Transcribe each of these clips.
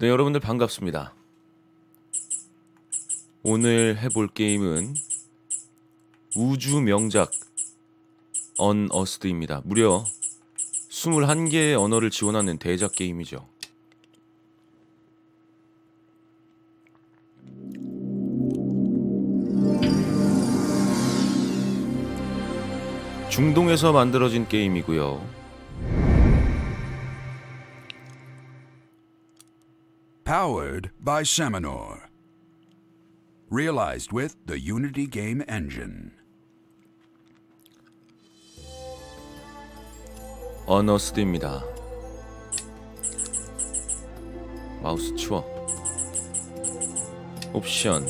네, 여러분들 반갑습니다. 오늘 해볼 게임은 우주 명작 언어스드입니다. 무려 21개의 언어를 지원하는 대작 게임이죠. 중동에서 만들어진 게임이고요. Powered by Seminole. Realized with the Unity Game Engine. 언어스드입니다. 마우스 치워. 옵션.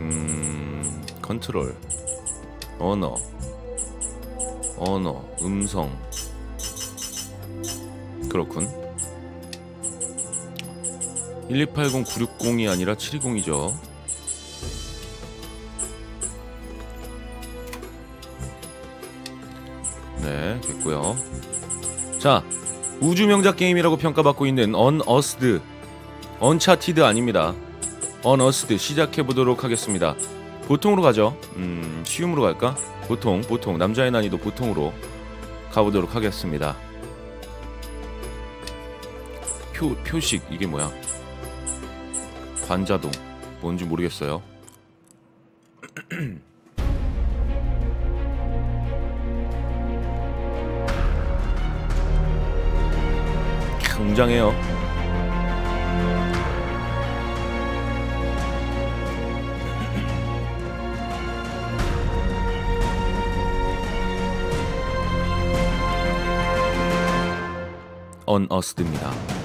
음, 컨트롤. 언어. 언어, 음성. 그렇군. 1280960이 아니라 720이죠. 네, 됐고요. 자, 우주 명작 게임이라고 평가받고 있는 언어스드, 언차티드 아닙니다. 언어스드 시작해 보도록 하겠습니다. 보통으로 가죠. 음, 쉬움으로 갈까? 보통, 보통 남자의 난이도 보통으로 가보도록 하겠습니다. 표 표식 이게 뭐야? 관자동 뭔지 모르겠어요. 웅장해요. 언어스드입니다.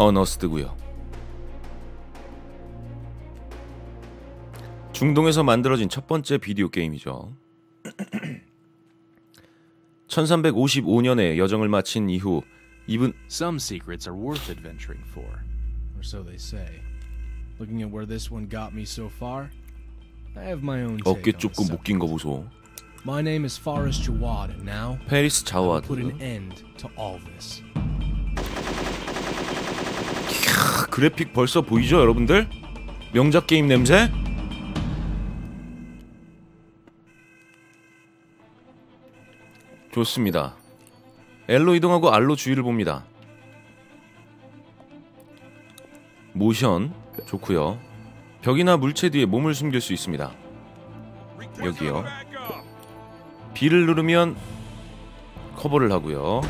언어스드고요. 중동에서 만들어진 첫 번째 비디오 게임이죠. 1355년에 여정을 마친 이후 이분 Some secrets are worth adventuring for, or so they say. Looking at where this one got me so far, I have my own 어깨 take the 좁고 묶인 거. 보소. My name is Faris Jawad, and now 페리스 자와드. put an end to all this. 크, 그래픽 벌써 보이죠, 여러분들? 명작 게임 냄새? 좋습니다. L로 이동하고 R로 주위를 봅니다. 모션 좋고요. 벽이나 물체 뒤에 몸을 숨길 수 있습니다. 여기요. B를 누르면 커버를 하고요.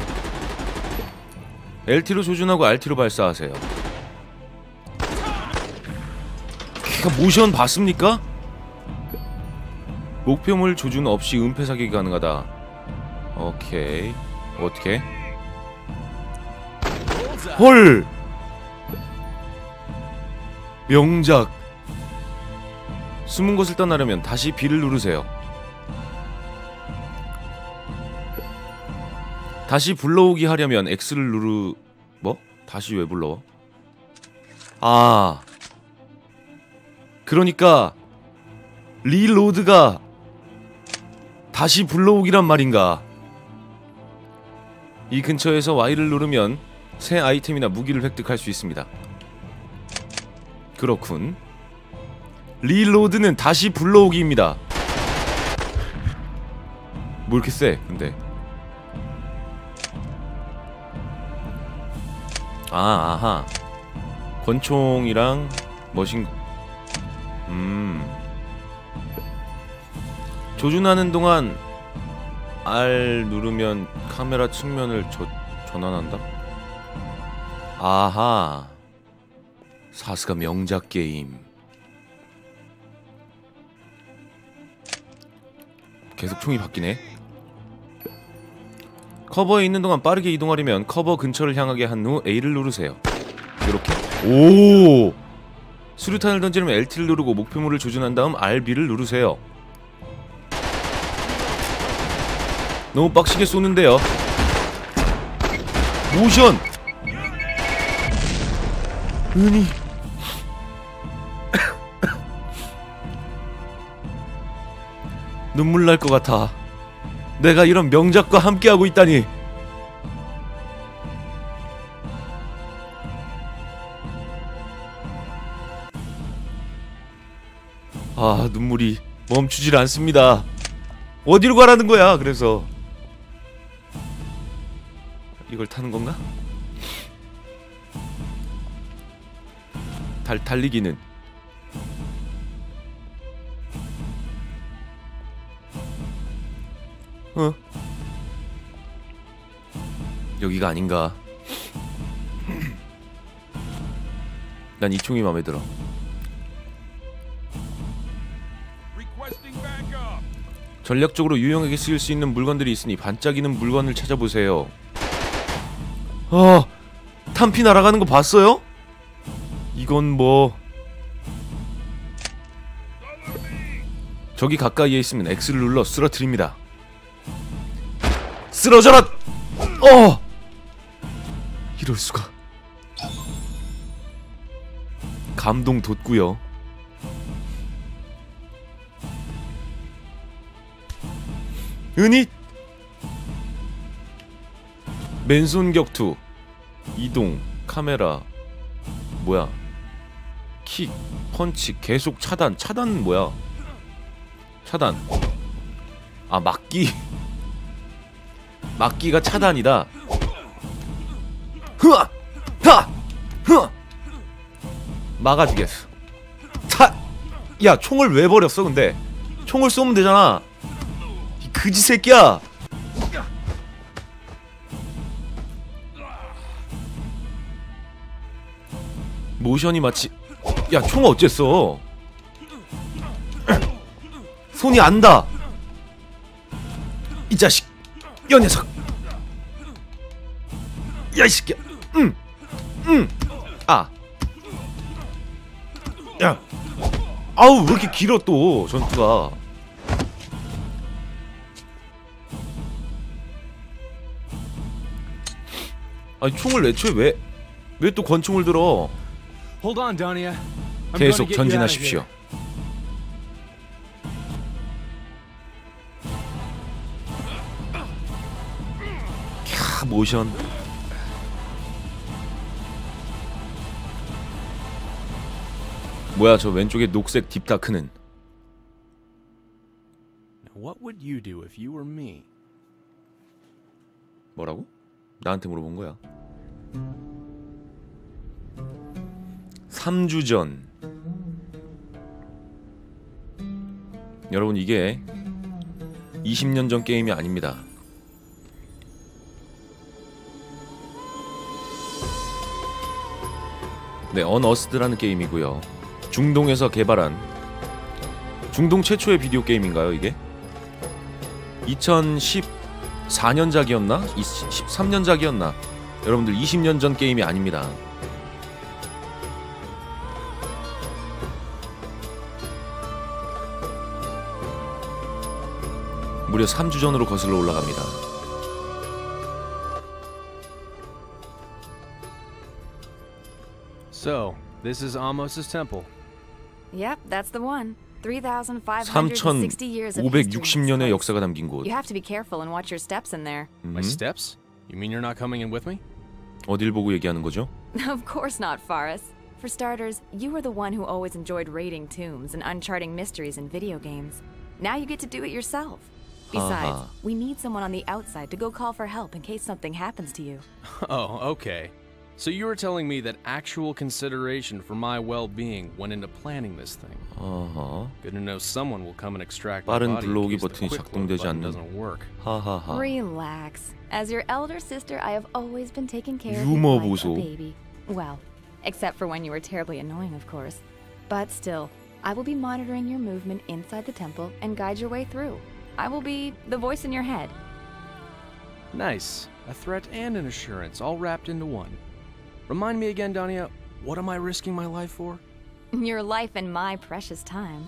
LT로 조준하고 RT로 발사하세요. 그러니까 모션 봤습니까? 목표물 조준 없이 은폐 사격이 가능하다. 오케이. 어떻게? 헐! 명작. 숨은 곳을 떠나려면 다시 B를 누르세요. 다시 불러오기 하려면 X를 누르 뭐? 다시 왜 불러? 아. 그러니까 리로드가 다시 불러오기란 말인가? 이 근처에서 Y를 누르면 새 아이템이나 무기를 획득할 수 있습니다. 그렇군. 리로드는 다시 불러오기입니다. 뭐 이렇게 세? 근데 아 아하 권총이랑 머신 조준하는 동안 R 누르면 카메라 측면을 저, 전환한다? 아하 사스가 명작 게임 계속 총이 바뀌네 커버에 있는 동안 빠르게 이동하려면 커버 근처를 향하게 한 후 A를 누르세요. 이렇게. 오! 수류탄을 던지려면 LT를 누르고 목표물을 조준한 다음 RB를 누르세요. 너무 빡시게 쏘는데요. 모션! 은희. 눈물 날 것 같아. 내가 이런 명작과 함께하고 있다니. 아, 눈물이 멈추질 않습니다. 어디로 가라는 거야, 그래서. 이걸 타는 건가? 달, 달리기는. 어? 여기가 아닌가? 난 이 총이 마음에 들어. 전략적으로 유용하게 쓰일 수 있는 물건들이 있으니 반짝이는 물건을 찾아보세요. 아, 탄피 날아가는 거 봤어요? 이건 뭐 저기 가까이에 있으면 X를 눌러 쓰러뜨립니다. 쓰러져라! 어! 이럴 수가. 감동 돋구요. 은희 맨손 격투 이동 카메라 뭐야? 킥 펀치 계속 차단. 차단 뭐야? 차단. 아 막기. 막기가 차단이다. 흐아! 하흐 막아주겠어. 차야 총을 왜 버렸어 근데? 총을 쏘면 되잖아. 이 그지 새끼야 모션이 마치 야 총 어쨌어 손이 안다. 이 자식 여 녀석. 야 이 새끼야. 음음아. 야. 아우 왜 이렇게 길어 또 전투가. 아니 총을 애초에 왜 왜 또 권총을 들어 계속 전진하십시오. 캬 모션 뭐야 저 왼쪽에 녹색 딥다크는 Now, what would you do if you were me? 뭐라고? 나한테 물어본 거야 3주 전 여러분 이게 20년 전 게임이 아닙니다 네, 언어스드라는 게임이고요. 중동에서 개발한 중동 최초의 비디오 게임인가요, 이게? 2014년작이었나? 13년작이었나? 여러분들 20년 전 게임이 아닙니다. 무려 3주 전으로 거슬러 올라갑니다. So, this is Amos's temple. Yep, that's the one. 3,560 years of history in this 3,560년의 place. 역사가 담긴 곳. You have to be careful and watch your steps in there. My steps? You mean you're not coming in with me? 어딜 보고 얘기하는 거죠? Of course not, Faris. For starters, you were the one who always enjoyed raiding tombs and uncharting mysteries in video games. Now you get to do it yourself. Besides, Uh-huh. we need someone on the outside to go call for help in case something happens to you. Oh, okay. So you were telling me that actual consideration for my well-being went into planning this thing. 어허. Good to know someone will come and extract my 빠른 body in 불러오기 case the 버튼이 quick load 작동되지 button 않는- doesn't work. 하하하. Relax. As your elder sister, I have always been taking care of 유머 you like 보소. a baby. Well, except for when you were terribly annoying, of course. But still, I will be monitoring your movement inside the temple and guide your way through. I will be the voice in your head. Nice. A threat and an assurance, all wrapped into one. Remind me again, Dania, what am I risking my life for? Your life and my precious time.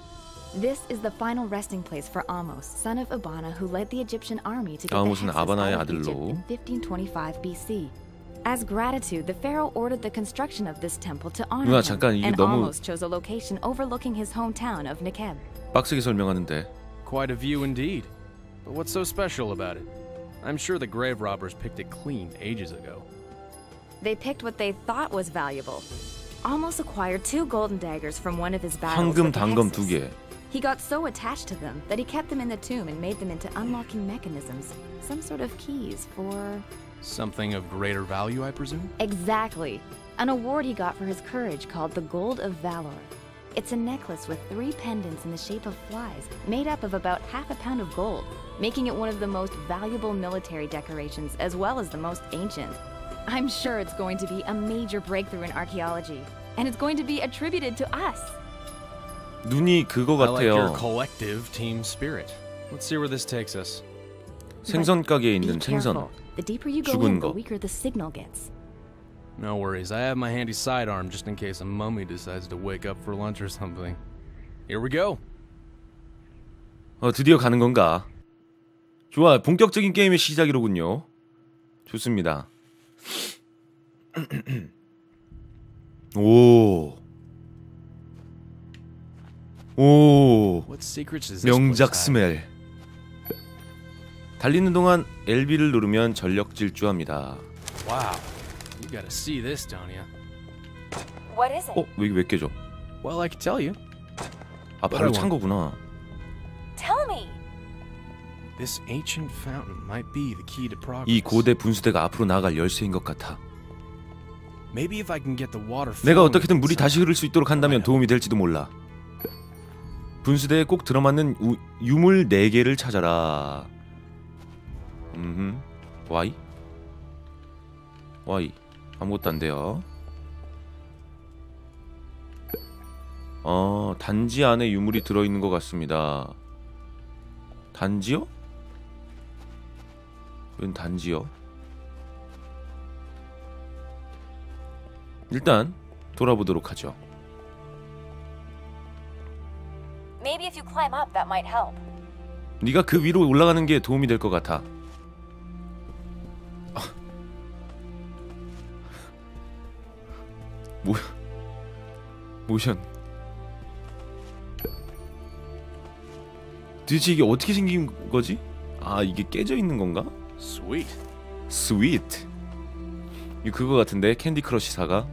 This is the final resting place for Amos, son of Abana, who led the Egyptian army to get the 아모스는 Hyksos 아바나의 out of Egypt 아들로. in 1525 BC. As gratitude, the pharaoh ordered the construction of this temple to honor 누나, him, 잠깐, 이게 and 너무- Amos chose a location overlooking his hometown of Nekeb. 빡세게 설명하는데 Quite a view indeed. But what's so special about it? I'm sure the grave robbers picked it clean ages ago. They picked what they thought was valuable. Amos acquired two golden daggers from one of his battles 황금 with the 단검 Hyksos. 두 개. He got so attached to them that he kept them in the tomb and made them into unlocking mechanisms, some sort of keys for. Something of greater value, I presume? Exactly. An award he got for his courage called the Gold of Valor. It's a necklace with three pendants in the shape of flies, made up of about half a pound of gold, making it one of the most valuable military decorations as well as the most ancient. I'm sure it's going to be a major breakthrough in archaeology, and it's going to be attributed to us. 눈이 그거 I like your 같아요. collective team spirit. Let's see where this takes us. 생선 가게에 Be 있는 생선. careful. The deeper you go 죽은 in, the 거. weaker the signal gets. No worries, I have my handy sidearm just in case a mummy decides to wake up for lunch or something. Here we go. 어, 드디어 가는 건가? 좋아, 본격적인 게임의 시작이로군요. 좋습니다. 오. 오. 명작? 스멜. 달리는 동안 LB를 누르면 전력 질주합니다. You gotta see this, Dania. What is it? 어, 왜, 왜 깨져? Well, I can tell you. 아, 바로 찬 거구나. Tell me. This ancient fountain might be the key to progress. 이 고대 분수대가 앞으로 나아갈 열쇠인 것 같아. Maybe if I can get the water 내가 어떻게든 물이. 다시 흐를 수 있도록 한다면 도움이 될지도 몰라. 분수대에 꼭 들어맞는 우, 유물 4개를 찾아라. 음. Y? Y. 아무것도 안 돼요. 어, 단지 안에 유물이 들어 있는 것 같습니다. 단지요? 웬 단지요? 일단 돌아보도록 하죠. Maybe if you climb up, that might help. 네가 그 위로 올라가는 게 도움이 될 것 같아. 아. 뭐 모션. 도대체 이게 어떻게 생긴 거지? 아 이게 깨져 있는 건가? Sweet. 스위트. 이거 그거 같은데 캔디 크러쉬 사가.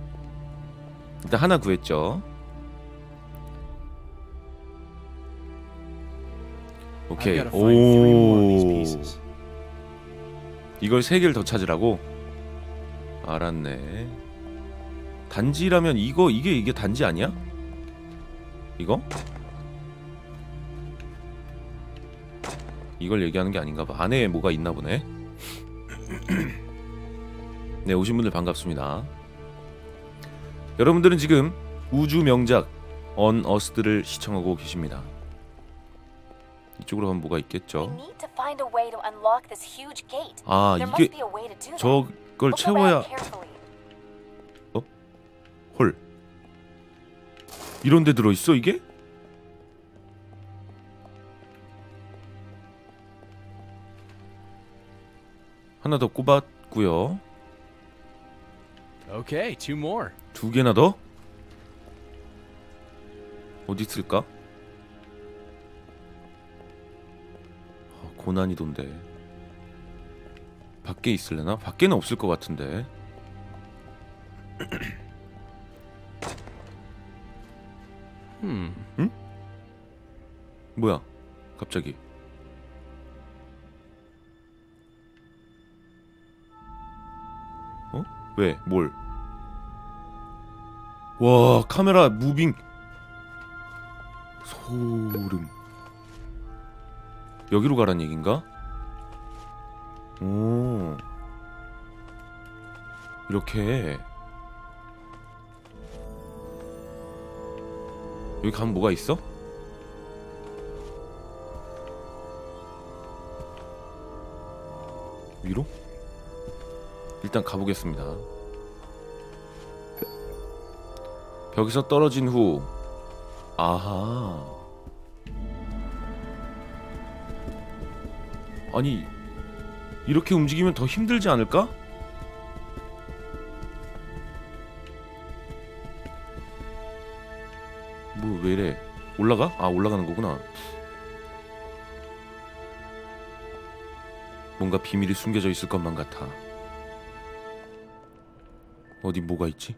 일단 하나 구했죠. 오케이. 오. 이걸 세 개를 더 찾으라고? 알았네. 단지라면 이거 이게 이게 단지 아니야? 이거? 이걸 얘기하는 게 아닌가 봐. 안에 뭐가 있나 보네. 네, 오신 분들 반갑습니다. 여러분들은 지금 우주 명작 언 어스드를 시청하고 계십니다. 이쪽으로 가면 뭐가 있겠죠? 아, 이게. 저걸 채워야. 헐. 이런 데 들어 있어 이게? 하나 더 꼽았고요. Okay, two more. 두 개나 더? 어디 있을까? 아, 고난이도인데. 밖에 있을래나? 밖에는 없을 것 같은데. Hmm. 뭐야? 갑자기. 어? 왜? 뭘? 와, 카메라 무빙. 소름. 여기로 가란 얘긴가? 오. 이렇게. 여기 가면 뭐가 있어? 위로? 일단 가보겠습니다. 벽에서 떨어진 후 아하 아니 이렇게 움직이면 더 힘들지 않을까? 뭐 왜래 올라가? 아 올라가는 거구나 뭔가 비밀이 숨겨져 있을 것만 같아 어디 뭐가 있지?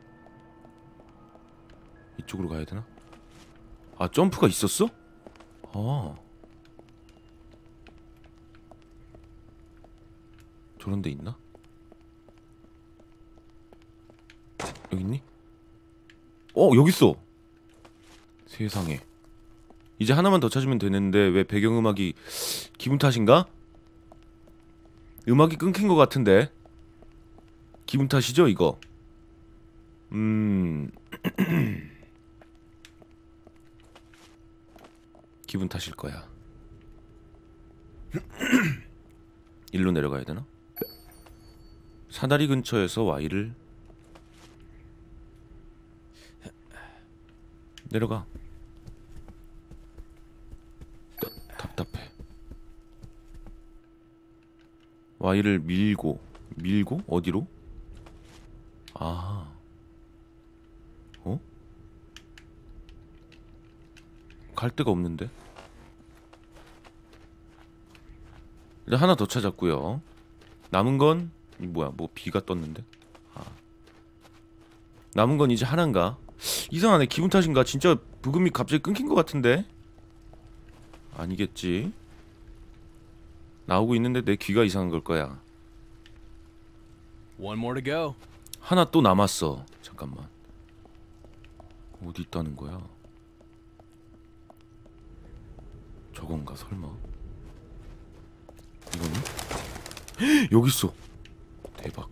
이쪽으로 가야 되나? 아 점프가 있었어? 아 저런 데 있나? 여기 있니? 어 여기 있어 세상에. 이제 하나만 더 찾으면 되는데 왜 배경음악이 기분 탓인가? 음악이 끊긴 것 같은데. 기분 탓이죠 이거? 음. 기분 탓일 거야. 일로 내려가야 되나? 사다리 근처에서 Y를. 내려가 다- 답답해 Y를 밀고 밀고? 어디로? 아. 어? 갈 데가 없는데? 일단 하나 더 찾았고요. 남은 건이 뭐야 뭐 비가 떴는데? 아. 남은 건 이제 하나인가? 이상하네. 기분 탓인가? 진짜 부금이 갑자기 끊긴 것 같은데? 아니겠지 나오고 있는데 내 귀가 이상한 걸 거야. One more to go. 하나 또 남았어. 잠깐만. 어디 있다는 거야? 저건가 설마? 이거는? 여기 있어. 대박.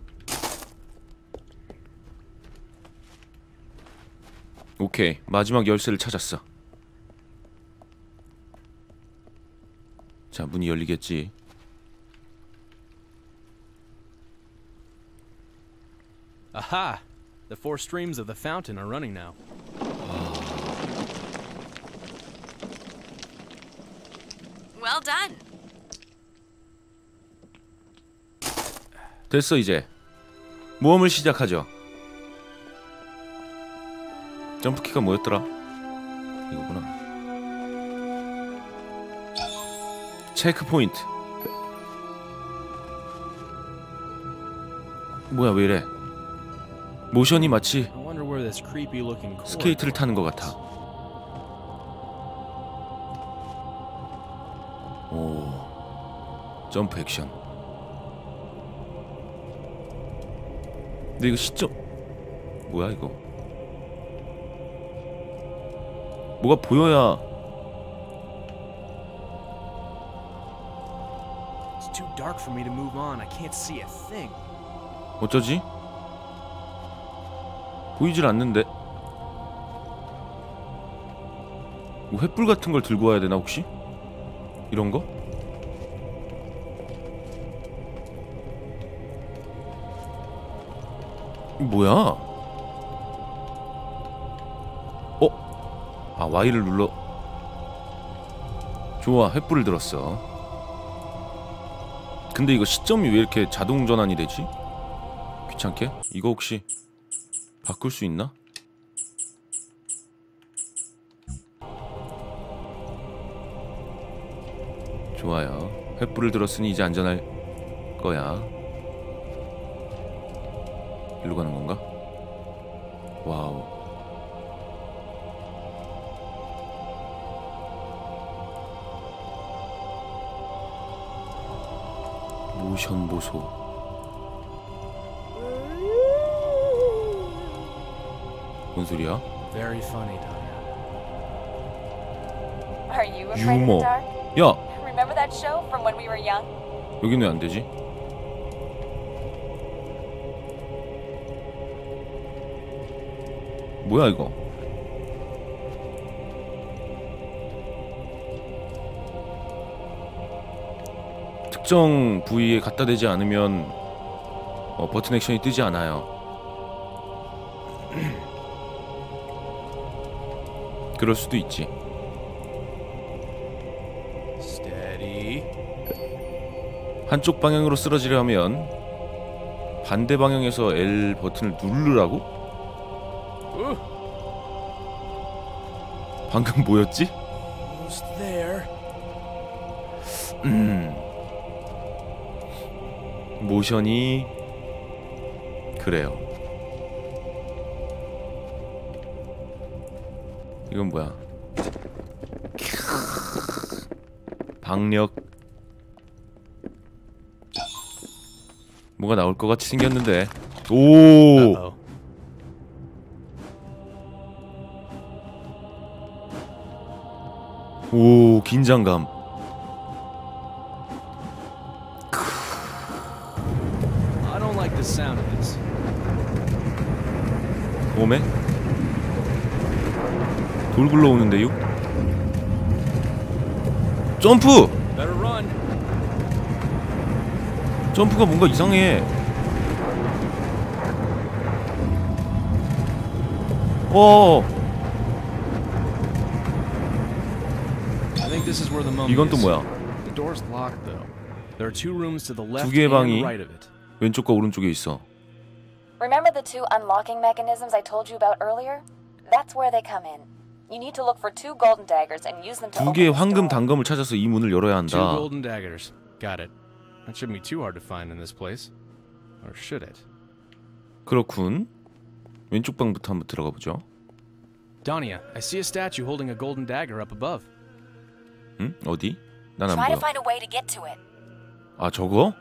오케이. 마지막 열쇠를 찾았어. 자 문이 열리겠지 Aha! The four streams of the fountain are running now. Well done. 됐어 이제 모험을 시작하죠 점프키가 뭐였더라 이거구나 체크 포인트 뭐야 왜 이래 모션이 마치 스케이트를 타는 것 같아 오 점프 액션 근데 이거 시점 뭐야 이거 뭐가 보여야 dark 보이질 않는데 뭐 횃불 같은 걸 들고 와야 되나 혹시? 이런 거? 뭐야? 어? 아 Y를 눌러 좋아 횃불을 들었어 근데 이거 시점이 왜 이렇게 자동 전환이 되지? 귀찮게? 이거 혹시 바꿀 수 있나? 좋아요. 횃불을 들었으니 이제 안전할 거야. 일로 가는 건가? 와우. 모션 보소. 뭔 소리야? Very funny, Tanya. Are you afraid 유머. 야, Remember that show from when we were young? 여기는 왜 안 되지? 뭐야 이거? 특정 부위에 갖다 대지 않으면 어, 버튼 액션이 뜨지 않아요. 그럴 수도 있지. 한쪽 방향으로 쓰러지려면 반대 방향에서 L 버튼을 누르라고? 방금 뭐였지? there. 모션이 그래요. 이건 뭐야? 박력 뭐가 나올 것 같이 생겼는데 오. 오 긴장감 I don't like the sound of this. 몸에 돌 굴러오는데요? 점프! 점프가 뭔가 이상해. 어, 이건 또. 뭐야? Left 개의 방이. 왼쪽과 오른쪽에 있어. Remember the two unlocking mechanisms I told you about earlier? That's where they come in. You need to look for two golden daggers and use them to 두 open 개의 this 황금 door. 단검을 찾아서 이 문을 열어야 Two 한다. golden daggers. Got it. That shouldn't be too hard to find in this place. Or should it? 그렇군. 왼쪽 방부터 한번 들어가 보죠. Dania, I see a statue holding a golden dagger up above. 응? 어디? 난 안 Try to 보여. find a way to get to it. 아 저거?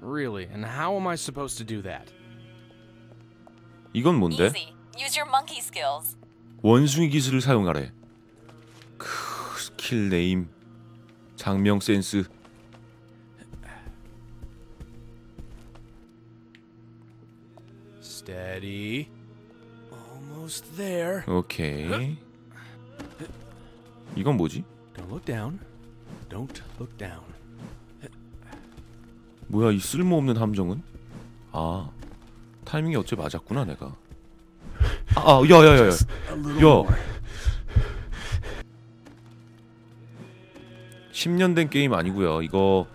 Really? And how am I supposed to do that? 이건 뭔데? Easy. Use your monkey skills. 원숭이 기술을 사용하래. 크, 스킬 네임, 장명 센스. Steady. Almost there. 오케이. 이건 뭐지? Don't look down. Don't look down. 뭐야 이 쓸모없는 함정은? 아 타이밍이 어째 맞았구나 내가. 아 야야야 야. 야. 야. 10년 된 게임 아니고요. 이거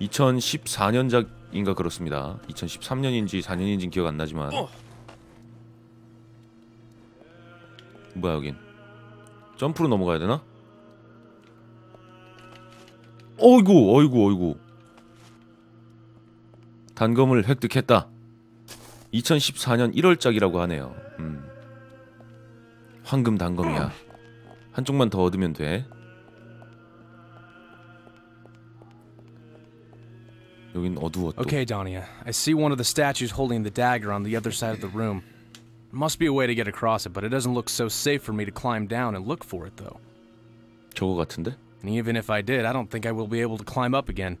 2014년작인가 그렇습니다. 2013년인지 4년인지 기억 안 나지만. 뭐야 여긴? 점프로 넘어가야 되나? 어이구 어이구 어이구. 단검을 획득했다. 2014년 1월작이라고 하네요. 음. 황금 단검이야. 한쪽만 더 얻으면 돼. 여긴 어두워 또. Okay, Dania. I see one of the statues holding the dagger on the other side of the room. Must be a way to get across it, but it doesn't look so safe for me to climb down and look for it, though. 저거 같은데? And even if I did, I don't think I will be able to climb up again.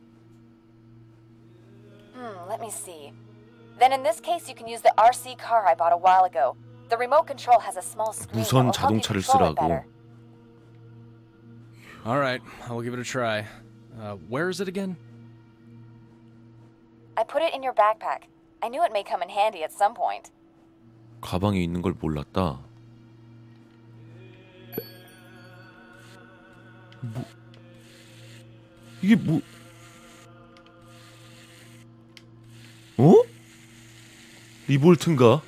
Hmm, let me see. Then in this case, you can use the RC car I bought a while ago. The remote control has a small screen that 무선 will help you 자동차를 control it 쓰라고. better. All right, I will give it a try. Uh, where is it again? I put it in your backpack. I knew it may come in handy at some point. 가방에 있는 걸 몰랐다. 뭐 이게 뭐 리볼트인가?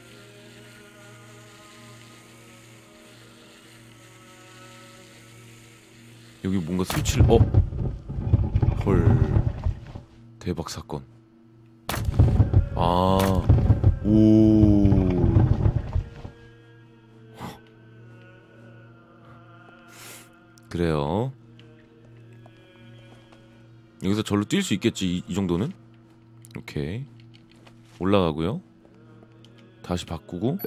여기 뭔가 스위치를 어? 헐 대박 사건 아 오. 그래요. 여기서 절로 뛸 수 있겠지 이, 이 정도는? 오케이 올라가고요. 다시 바꾸고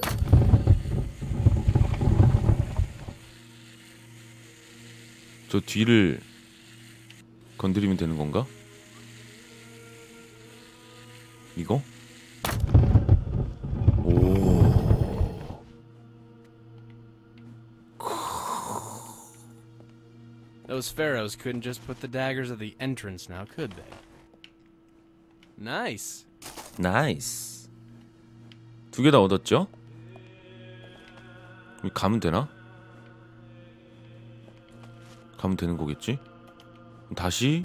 저 뒤를 건드리면 되는 건가? 이거? 오. Those pharaohs couldn't just put the daggers at the entrance now, could they? Nice. 나이스. 두 개 다 얻었죠? 가면 되나? 가면 되는 거겠지? 다시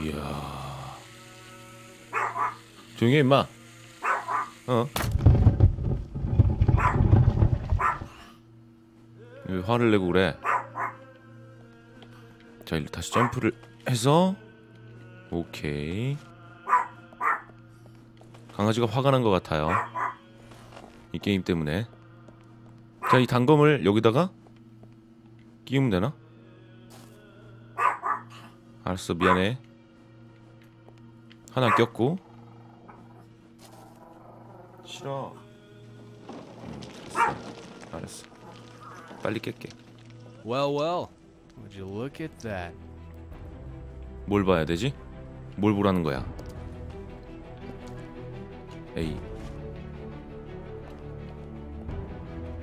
이야 조용히 해 임마 어? 왜 화를 내고 그래 자, 일로 다시 점프를 해서 오케이. 강아지가 화가 난 것 같아요. 이 게임 때문에. 자, 이 단검을 여기다가 끼우면 되나? 알았어, 미안해. 하나 꼈고. 싫어. 음, 알았어. 빨리 깰게. Well, well. Would you look at that? 뭘 봐야 되지? 뭘 보라는 거야? 에이.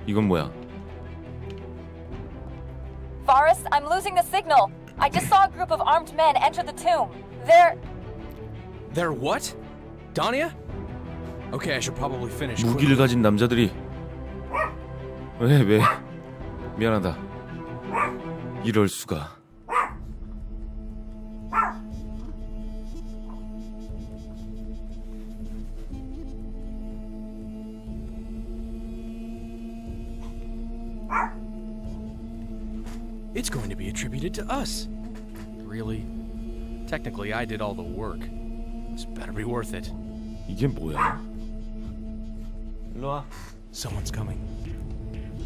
이건 뭐야? Forrest, I'm losing the signal. I just saw a group of armed men enter the tomb. They're. They're what? Danya? Okay, I should probably finish. 무기를 가진 남자들이 왜 왜? 미안하다. 이럴 수가. attributed to us. Really? Technically, I did all the work. This better be worth it. 이게 뭐야? 일로 와. Someone's coming.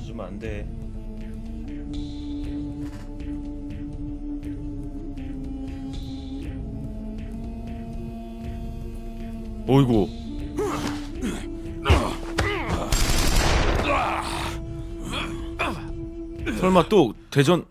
주면 안 돼. 어이구. 설마 또 대전